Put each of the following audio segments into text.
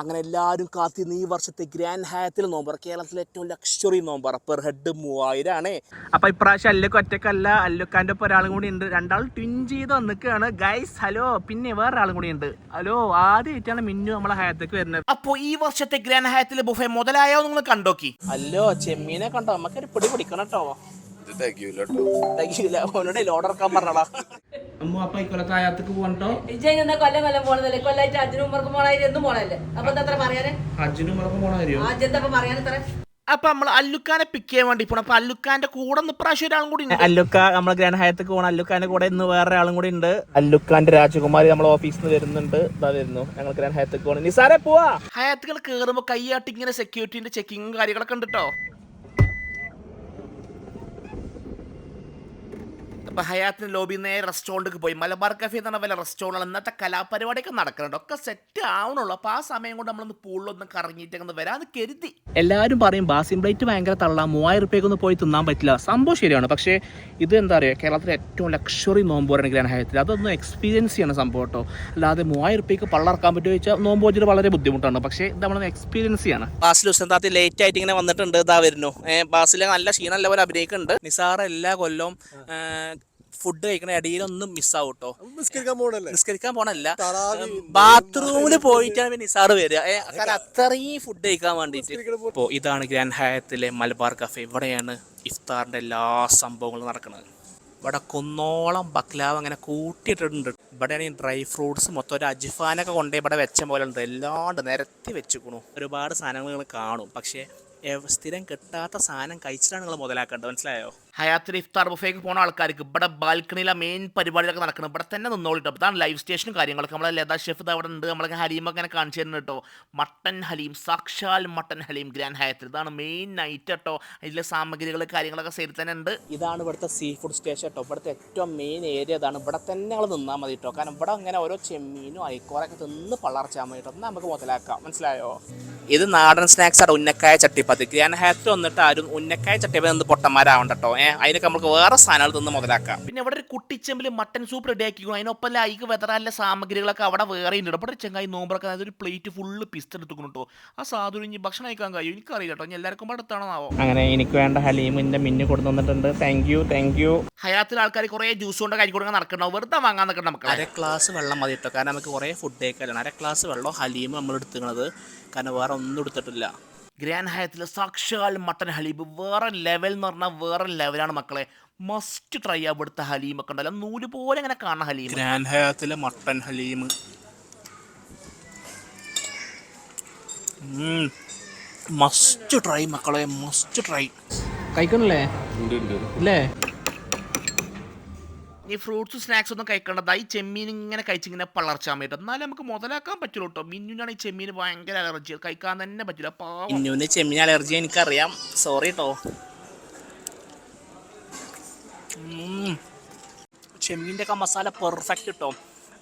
അങ്ങനെ എല്ലാവരും കാത്തിരുന്ന ഈ വർഷത്തെ ഗ്രാൻഡ് ഹയത്തിൽ നോമ്പറ കേരളത്തിലെ ഏറ്റവും ലക്ഷറി നോമ്പറ പെർ ഹെഡ് മൂവായിരം ആണ് അപ്പൊ ഇപ്രാവശ്യം അല്ലക്ക് ഒറ്റക്കല്ല. അല്ലുക്കാന്റെ ഒപ്പം ഒരാളും കൂടി ഉണ്ട്. രണ്ടാൾ ട്വിൻ ചെയ്ത് വന്നിക്കാണ്. ഗൈസ് ഹലോ പിന്നെ വേറൊരാളും ആളും കൂടി ഉണ്ട്. ഹലോ ആദ്യമായിട്ടാണ് മിന്നു നമ്മളെ ഹയത്തേക്ക് വരുന്നത്. അപ്പൊ ഈ വർഷത്തെ ഗ്രാൻഡ് ഹയത്തിലെ ബുഫെ മുതലായോ നിങ്ങൾ കണ്ടോക്കി? അല്ലോ ചെമ്മീനെ കണ്ടോ? നമുക്കൊരു പിടി പിടിക്കണം കേട്ടോ. ഇത് തികയൂല കേട്ടോ. തയ്ക്കില്ല ഓനോട് ലോഡ് ഇറക്കാൻ പറഞ്ഞടാ അമ്മ അപ്പൊ ഇക്കൊല്ലത്തെ ഹയത്തേക്ക് പോകണ്ടോ കൊല്ലം കൊല്ലം കൊല്ലായിട്ട് ഉമ്മർക്കും പോണായി എന്നും പോണല്ലേ അപ്പൊ എന്താ പോണ കാര്യോ? ആദ്യം എന്താ പറയാൻ ഇത്ര അപ്പൊ നമ്മൾ അല്ലുക്കാനെ പിക്ക് ചെയ്യാൻ വേണ്ടി പോണം. അപ്പൊ അല്ലുക്കാന്റെ കൂടെ ഒന്ന് പ്രാവശ്യം ഒരാളും കൂടി അല്ലുക്ക നമ്മളെ ഗ്രാൻഡ് ഹയത്തേക്ക് പോകണം അല്ലുക്കാന്റെ കൂടെ ഇന്ന് വേറെ ആളും കൂടി ഉണ്ട്. അല്ലുക്കാന്റെ രാജകുമാരി നമ്മളെ ഓഫീസിൽ നിന്ന് വരുന്നുണ്ട്. ഇതാ വരുന്നു. ഞങ്ങൾ ഗ്രാൻഡ് ഹയത്തേക്ക് പോകണം നിസാരെ പോവാ. ഹയത്തുകൾ കയറുമ്പോ കൈയാട്ടി ഇങ്ങനെ സെക്യൂരിറ്റിന്റെ ചെക്കിങ്ങും കാര്യങ്ങളൊക്കെ ഉണ്ട് കേട്ടോ അപ്പൊ ഹയാത്തിന് ലോബി നേരെ റെസ്റ്റോറന്റ് പോയി. മലബാർ കഫേ എന്ന് പറഞ്ഞ വല്ല റെസ്റ്റോറന്റ് ഇന്നത്തെ കലാപരിപാടിയൊക്കെ നടക്കുന്നുണ്ട്. ഒക്കെ സെറ്റ് ആവണുള്ളൂ. അപ്പൊ ആ സമയം കൊണ്ട് നമ്മളൊന്ന് പൂളിലൊന്ന് കറങ്ങിയിട്ടൊന്ന് വരാന്ന് കരുതി. എല്ലാവരും പറയും ബാസിൻ പ്ലേറ്റ് ഭയങ്കര തള്ള. മൂവായിരം റുപ്യക്ക് ഒന്ന് പോയി തിന്നാൻ പറ്റില്ല. സംഭവം ശരിയാണ്. പക്ഷേ ഇത് എന്താ പറയുക കേരളത്തിലെ ഏറ്റവും ലക്ഷറി നോമ്പ് ഗ്രാൻഡ് ഹയത്തിൽ. അതൊന്ന് എക്സ്പീരിയൻസ് ചെയ്യണം സംഭവം കേട്ടോ. അല്ലാതെ മൂവായിരം റുപ്യക്ക് പള്ളറക്കാൻ പറ്റുമോ ചോദിച്ചാൽ നോമ്പ് വെച്ചിട്ട് വളരെ ബുദ്ധിമുട്ടാണ്. പക്ഷേ ഇത് നമ്മളൊന്ന് എക്സ്പീരിയൻസ് ചെയ്യണം. ബാസിൽ ഉസ്താദ് ലേറ്റ് ആയിട്ട് ഇങ്ങനെ വന്നിട്ടുണ്ട്. ഇതാ വരുന്നു. ബാസിലെ നല്ല ക്ഷീണം പോലെ അഭിനയിക്കുന്നുണ്ട്. നിസാറ എല്ലാ കൊല്ലവും ഫുഡ് കഴിക്കണ ഇടയിലൊന്നും മിസ്സാവും കേട്ടോ നിസ്കരിക്കാൻ പോണല്ല? ബാത്റൂമിൽ പോയിട്ടാണ് നിസാറ് വരിക. കാരണം അത്രയും ഫുഡ് കഴിക്കാൻ വേണ്ടിയിട്ട് ഇപ്പോൾ ഇതാണ് ഗ്രാൻഡ് ഹയത്തിലെ മലബാർ കഫേ ഇവിടെയാണ് ഇഫ്താറിന്റെ എല്ലാ സംഭവങ്ങളും നടക്കുന്നത്. ഇവിടെ കുന്നോളം ബക്ലാവ് അങ്ങനെ കൂട്ടിയിട്ടിട്ടുണ്ട്. ഇവിടെയാണ് ഈ ഡ്രൈ ഫ്രൂട്ട്സ് മൊത്തം ഒരു അജിഫാനൊക്കെ കൊണ്ടേ ഇവിടെ വെച്ച പോലെ ഉണ്ട്. എല്ലാണ്ട് നിരത്തി വെച്ചുക്കണു. ഒരുപാട് സാധനങ്ങൾ നിങ്ങൾ കാണും. പക്ഷേ സ്ഥിരം കിട്ടാത്ത സാധനം കഴിച്ചിട്ടാണ് നിങ്ങൾ മുതലാക്കേണ്ടത്. മനസ്സിലായോ? ഹയാത്തിൽ ഇഫ്താർ ബുഫേക്ക് പോണ ആൾക്കാർക്ക് ഇവിടെ ബാൽക്കണിയിലെ മെയിൻ പരിപാടികളൊക്കെ നടക്കുന്നത് ഇവിടെ തന്നെ നിന്നോളിട്ടോ അതാണ് ലൈവ് സ്റ്റേഷനും കാര്യങ്ങളൊക്കെ. നമ്മളെ ലതാ ഷെഫ് അവിടെ ഉണ്ട്. നമ്മളെ ഹലീമൊക്കെ അങ്ങനെ കാണിച്ചു തരുന്നത് കേട്ടോ മട്ടൻ ഹലീം സാക്ഷാൽ മട്ടൻ ഹലീം ഗ്രാൻഡ് ഹയാത്തിൽ. ഇതാണ് മെയിൻ നൈറ്റ് കേട്ടോ അതിലെ സാമഗ്രികൾ കാര്യങ്ങളൊക്കെ സൈഡിൽ തന്നെ ഉണ്ട്. ഇതാണ് ഇവിടുത്തെ സീ ഫുഡ് സ്റ്റേഷൻ കേട്ടോ ഇവിടുത്തെ ഏറ്റവും മെയിൻ ഏരിയ ഇതാണ്. ഇവിടെ തന്നെ ഞങ്ങൾ നിന്നാൽ മതി കേട്ടോ കാരണം ഇവിടെ അങ്ങനെ ഓരോ ചെമ്മീനും ഐക്കോറൊക്കെ തിന്ന് പളർച്ചാൽ മതി കേട്ടോ നമുക്ക് മുതലാക്കാം. മനസ്സിലായോ? ഇത് നാടൻ സ്നാക്സ് ആണ്. ഉന്നക്കായ ചട്ടിപ്പത്തി. ഗ്രാൻഡ് ഹയാത്തിൽ വന്നിട്ട് ആരും ഉന്നക്കായ ചട്ടിപ്പത്തി നിന്ന് പൊട്ടന്മാരാവണ്ട കേട്ടോ ഏഹ് അതിനൊക്കെ നമുക്ക് വേറെ സ്ഥാനത്ത് നിന്ന് മുതലാക്കാം. പിന്നെ ഇവിടെ ഒരു കുട്ടിച്ചെമ്പിൽ മട്ടൻ സൂപ്പ് റെഡി ആക്കിക്കും അതിനൊപ്പം ലൈക്ക് വെതറാനുള്ള സാമഗ്രികളൊക്കെ അവിടെ വേറെ ഉണ്ട്. ഇവിടെ ചങ്ങായി ചെങ്ങായി നോമ്പറൊക്കെ അതായത് ഒരു പ്ലേറ്റ് ഫുള്ള് പിസ്ത എടുത്തുക്കണം കേട്ടോ ആ സാധു ഇനി ഭക്ഷണം കഴിക്കാൻ കഴിയും. എനിക്കറിയില്ല കേട്ടോ എല്ലാവർക്കും അടുത്താണോ അങ്ങനെ എനിക്ക് വേണ്ട ഹലീമിന്റെ മിന്നു കൊടുത്തു തന്നിട്ടുണ്ട്. താങ്ക് യു താങ്ക് യു ഹയാത്തിൽ ആൾക്കാർ കുറെ ജ്യൂസ് കൊണ്ട് കഴി കൊടുക്കാൻ നടക്കണോ വെറുതെ വാങ്ങാൻ നിൽക്കണം നമുക്ക് അര ഗ്ലാസ് വെള്ളം മതി കേട്ടോ കാരണം നമുക്ക് കുറെ ഫുഡ് കഴിക്കാനാണ്. അര ഗ്ലാസ് വെള്ളം ഹലീം നമ്മൾ എടുത്തുന്നത് കാരണം വേറെ ഒന്നും എടുത്തിട്ടില്ല. ഗ്രാൻഡ് ഹയത്തിലെ സാക്ഷാൽ മട്ടൻ ഹലീബ്. വേറെ ലെവൽ എന്ന് പറഞ്ഞാൽ വേറെ ലെവലാണ് മക്കളെ. മസ്റ്റ് ട്രൈ ചെയ്യാൻ ഇവിടുത്തെ ഹലീമൊക്കെ ഉണ്ടല്ലോ. നൂൽ പോലെ അങ്ങനെ കാണുന്ന ഹലീം ഗ്രാൻഡ് ഹയത്തിലെ മട്ടൻ ഹലീം മസ്റ്റ് ട്രൈ മക്കളെ മസ്റ്റ് ട്രൈ കഴിക്കണല്ലേ? അല്ലേ ഈ ഫ്രൂട്ട്സ് സ്നാക്സ് ഒന്നും കഴിക്കേണ്ടത്. ഈ ചെമ്മീൻ ഇങ്ങനെ കഴിച്ചിങ്ങനെ പളർച്ചാൻ പറ്റും. എന്നാലും നമുക്ക് മുതലാക്കാൻ പറ്റുള്ളൂ കേട്ടോ. മിന്നുനാണ് ഈ ചെമ്മീൻ ഭയങ്കര അലർജി കഴിക്കാൻ തന്നെ പറ്റില്ല പാവം. ചെമ്മീൻ അലർജി എനിക്കറിയാം. സോറി കേട്ടോ ചെമ്മീന്റെ ഒക്കെ മസാല പെർഫെക്റ്റ് കിട്ടും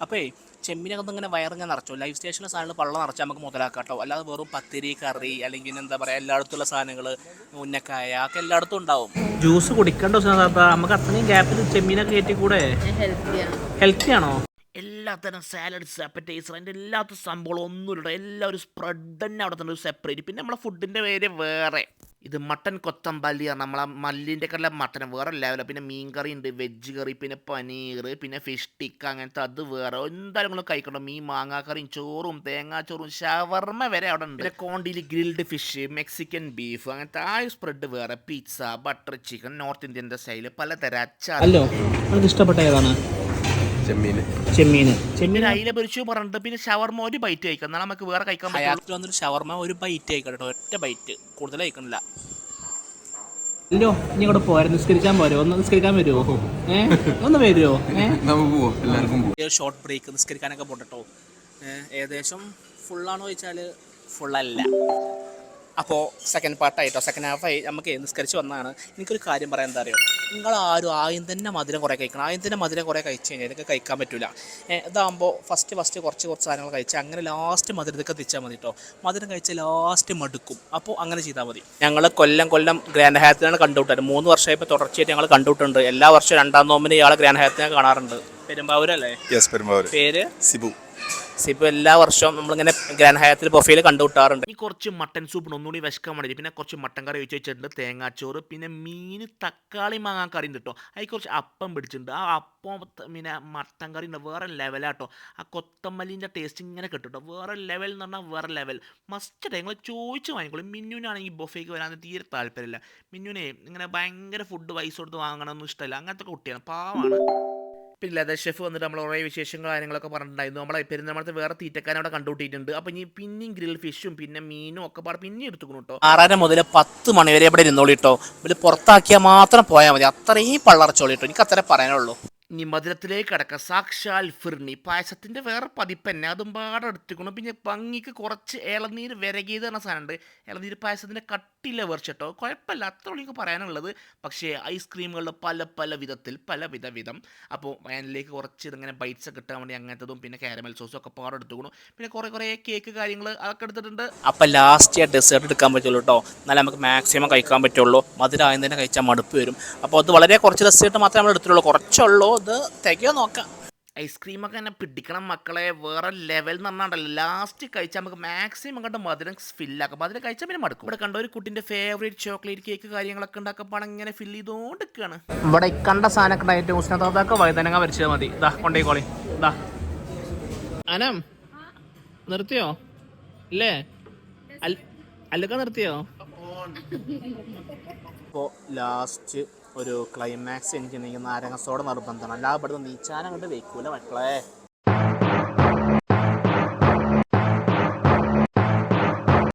അപ്പേ ചെമ്മീനൊക്കെ ഒന്ന് ഇങ്ങനെ വയറിങ്ങനെ നിറച്ചു. ലൈഫ് സ്റ്റേഷനിലെ സാധനങ്ങൾ പള്ളം നിറച്ചാൽ നമുക്ക് മുതലാക്കാം കേട്ടോ അല്ലാതെ വെറും പത്തിരി കറി അല്ലെങ്കിൽ എന്താ പറയുക എല്ലായിടത്തുള്ള സാധനങ്ങൾ ഉന്നക്കായ ഒക്കെ എല്ലായിടത്തും ഉണ്ടാവും. ജ്യൂസ് കുടിക്കണ്ട നമുക്ക് അത്രയും ഗ്യാപ്പിൽ ചെമ്മീനൊക്കെ കയറ്റി കൂടെ ഹെൽത്തി ആണോ. എല്ലാത്തരം സാലഡ്സ് അപ്പറ്റൈസർ അതിന്റെ എല്ലാത്ത സംഭവങ്ങളും ഒന്നുമില്ല എല്ലാം ഒരു സ്പ്രെഡ് തന്നെ അവിടെ തന്നെ ഒരു സെപ്പറേറ്റ് പിന്നെ നമ്മളെ ഫുഡിന്റെ പേര് വേറെ. ഇത് മട്ടൻ കൊത്തമ്പല്ലിയാണ് നമ്മളെ മല്ലിന്റെ ഒക്കെ മട്ടൻ വേറെ ലെവലാണ് പിന്നെ മീൻ കറി ഉണ്ട്. വെജ് കറി പിന്നെ പനീർ പിന്നെ ഫിഷ് ടിക്ക അങ്ങനത്തെ അത് വേറെ. എന്തായാലും നിങ്ങൾ കഴിക്കണം മീൻ മാങ്ങാക്കറിയും ചോറും തേങ്ങാച്ചോറും ഷവർമ വരെ അവിടെ ഉണ്ട്. പിന്നെ കോണ്ടിയിൽ ഗ്രിൽഡ് ഫിഷ് മെക്സിക്കൻ ബീഫ് അങ്ങനത്തെ ആ സ്പ്രെഡ് വേറെ. പിസ്സ ബട്ടർ ചിക്കൻ നോർത്ത് ഇന്ത്യന്റെ സ്റ്റൈൽ പലതരം അച്ചാർ ഹലോ നിങ്ങൾക്ക് ഇഷ്ടപ്പെട്ട ഏതാണ്? ചെമ്മീന്. ചെമ്മീൻ ചെമ്മീൻ അയില പൊരിച്ചു പറഞ്ഞിട്ട് പിന്നെ ഷവർമ ഒരു ബൈറ്റ് കഴിക്കാം എന്നാൽ നമുക്ക് വേറെ കഴിക്കാൻ പറ്റും വന്നൊരു ഷവർമ ഒരു ബൈറ്റ് കഴിക്കാം കേട്ടോ ഒറ്റ ബൈറ്റ് കൂടുതൽ കഴിക്കണില്ല. അല്ലോ ഇനി ഇവിടെ പോരാ. നിസ്കരിക്കാൻ പോരോ. ഒന്ന് നിസ്കരിക്കാൻ വരുമോ ഏഹ് ഒന്ന് വരുമോ നമുക്ക് ഷോർട്ട് ബ്രേക്ക് നിസ്കരിക്കാനൊക്കെ പോട്ടോ ഏകദേശം ഫുള്ളാണോ ചോദിച്ചാൽ ഫുള്ളല്ല അപ്പോൾ സെക്കൻഡ് പാർട്ടായിട്ടോ സെക്കൻഡ് ഹാഫായി നമുക്ക് നിസ്കരിച്ച് വന്നതാണ്. എനിക്കൊരു കാര്യം പറയാൻ എന്താ അറിയോ? നിങ്ങൾ ആരും ആദ്യം തന്നെ മധുരം കുറേ കഴിക്കണം. ആദ്യം തന്നെ മധുരം കുറേ കഴിച്ച് കഴിഞ്ഞാൽ ഇതൊക്കെ കഴിക്കാൻ പറ്റില്ല ഇതാകുമ്പോൾ ഫസ്റ്റ് ഫസ്റ്റ് കുറച്ച് കുറച്ച് സാധനങ്ങൾ കഴിച്ച് അങ്ങനെ ലാസ്റ്റ് മധുരം ഇതൊക്കെ തിച്ചാൽ മതി കേട്ടോ മധുരം കഴിച്ച് ലാസ്റ്റ് മടുക്കും. അപ്പോൾ അങ്ങനെ ചെയ്താൽ മതി. ഞങ്ങൾ കൊല്ലം കൊല്ലം ഗ്രാൻഡ് ഹയത്തിനാണ് കണ്ടുവിട്ടത് മൂന്ന് വർഷമായപ്പോൾ തുടർച്ചയായിട്ട് ഞങ്ങൾ കണ്ടുവിട്ടുണ്ട് എല്ലാ വർഷവും രണ്ടാം നോമ്പിന് ഇയാളെ ഗ്രാൻഡ് ഹയത്തിനെ കാണാറുണ്ട്. പെരുമ്പാവൂരല്ലേ? പേര്? സിബു. സിബു എല്ലാ വർഷവും നമ്മളിങ്ങനെ ഗ്രാൻഡ് ഹയാത്തിൽ പ്രൊഫൈൽ കണ്ടുകൂട്ടാറുണ്ട് ഈ കുറച്ച് മട്ടൻ സൂപ്പ് ഒന്നുകൂടി വിശക്കാൻ വേണ്ടി പിന്നെ കുറച്ച് മട്ടൻ കറി ഒഴിച്ച് വെച്ചിട്ടുണ്ട് തേങ്ങാച്ചോറ് പിന്നെ മീൻ തക്കാളി മാങ്ങാ കറി ഉണ്ട് കേട്ടോ അതിൽ കുറച്ച് അപ്പം പിടിച്ചിട്ടുണ്ട്. ആ അപ്പം പിന്നെ മട്ടൻ കറി ഉണ്ട് വേറെ ലെവലാട്ടോ ആ കൊത്തമല്ലിന്റെ ടേസ്റ്റ് ഇങ്ങനെ കിട്ടും വേറെ ലെവൽ എന്ന് പറഞ്ഞാൽ വേറെ ലെവൽ മസ്റ്റ് നിങ്ങൾ ചോദിച്ച് വാങ്ങിക്കോളും. മിന്നുവിനാണെങ്കിൽ ബൊഫേക്ക് വരാൻ തീരെ താല്പര്യമില്ല. മിന്നുവിനെ ഇങ്ങനെ ഭയങ്കര ഫുഡ് വൈസ് കൊടുത്ത് വാങ്ങണമെന്നും ഇഷ്ടമല്ല. അങ്ങനത്തെ കുട്ടിയാണ് പാവാണ്. പിന്നെ ലെതർ ഷെഫ് വന്നിട്ട് നമ്മൾ കുറേ വിശേഷങ്ങൾ കാര്യങ്ങളൊക്കെ പറഞ്ഞിട്ടുണ്ടായിരുന്നു. നമ്മളെ നമ്മൾ വേറെ തീറ്റക്കാരൻ അവിടെ കണ്ടുകൂട്ടിയിട്ടുണ്ട് അപ്പോൾ ഇനി പിന്നെയും ഗ്രിൽ ഫിഷും പിന്നെ മീനും ഒക്കെ പാടെ പിന്നെ എടുത്തുക്കണം കേട്ടോ ആറര മുതൽ പത്ത് മണി വരെ ഇവിടെ ഇരുന്നോളി കേട്ടോ ഇവർ പുറത്താക്കിയാൽ മാത്രം പോയാൽ മതി. അത്രയും പള്ളറച്ചോളി കേട്ടോ എനിക്ക് അത്ര പറയാനുള്ളൂ. ഇനി മധുരത്തിലേക്ക് അടക്കാം സാക്ഷാൽ ഫിർണി. പായസത്തിന്റെ വേറെ പതിപ്പ് തന്നെ അതും പാടെ എടുത്തിക്കണം പിന്നെ ഭംഗിക്ക് കുറച്ച് ഇളനീര് വിരകിയത് പറഞ്ഞ സാധനമുണ്ട്. ഇളനീര് പായസത്തിന്റെ കട്ടില്ല വെറിച്ചിട്ടോ? കുഴപ്പമില്ല. അത്ര എനിക്ക് പറയാനുള്ളത്. പക്ഷേ ഐസ്ക്രീമുകളുടെ പല പല വിധത്തിൽ പല വിധ വിധം. അപ്പോൾ വയനിലേക്ക് കുറച്ച് ഇതിങ്ങനെ ബൈറ്റ്സ് കിട്ടാൻ വേണ്ടി അങ്ങനത്തതും പിന്നെ കാരമൽ സോസും ഒക്കെ പാടെ എടുത്തുക്കണം പിന്നെ കുറേ കുറേ കേക്ക് കാര്യങ്ങൾ അതൊക്കെ എടുത്തിട്ടുണ്ട്. അപ്പോൾ ലാസ്റ്റ് ഡെസേർട്ട് എടുക്കാൻ പറ്റുള്ളൂ കേട്ടോ എന്നാലേ നമുക്ക് മാക്സിമം കഴിക്കാൻ പറ്റുള്ളൂ. മധുരമായും തന്നെ കഴിച്ചാൽ മടുപ്പ് വരും. അപ്പോൾ അത് വളരെ കുറച്ച് ഡെസേർട്ട് മാത്രമേ നമ്മൾ എടുത്തിട്ടുള്ളൂ. കുറച്ചുള്ളൂ. ഇത് തികയോ നോക്കാം. ഐസ്ക്രീം ഒക്കെ തന്നെ പിടിക്കണം മക്കളെ. വേറെ ലെവൽ എന്ന് പറഞ്ഞാണ്ടല്ലോ. ലാസ്റ്റ് കഴിച്ചാൽ നമുക്ക് മാക്സിമം അങ്ങോട്ട് മധുരം ഫില്ലാക്കാം മധുരം കഴിച്ചാൽ പിന്നെ മടുക്കും. ഇവിടെ കണ്ട ഒരു കുട്ടിന്റെ ഫേവറേറ്റ് ചോക്ലേറ്റ് കേക്ക് കാര്യങ്ങളൊക്കെ ഉണ്ടാക്കപ്പോൾ ഇങ്ങനെ ഫില്ല് ചെയ്തുകൊണ്ട് നിൽക്കുകയാണ് ഇവിടെ കണ്ട സാധനമൊക്കെ ഏറ്റവും ഉഷ്ണതാതൊക്കെ വൈതനങ്ങ വരച്ചത് മതി. ഇതാ കൊണ്ടേക്കോളി ഇതാ അനം നിർത്തിയോ? ഇല്ലേ? അല്ലൊക്കെ നിർത്തിയോ? ഇപ്പോൾ ലാസ്റ്റ് ഒരു ക്ലൈമാക്സ് എനിക്ക് നീങ്ങുന്ന നാരങ്ങ സോഡ നിർബന്ധമാണ് അല്ലാതെ ഇവിടുന്ന് നീച്ചാനങ്ങോട്ട് വെക്കൂല മക്കളെ.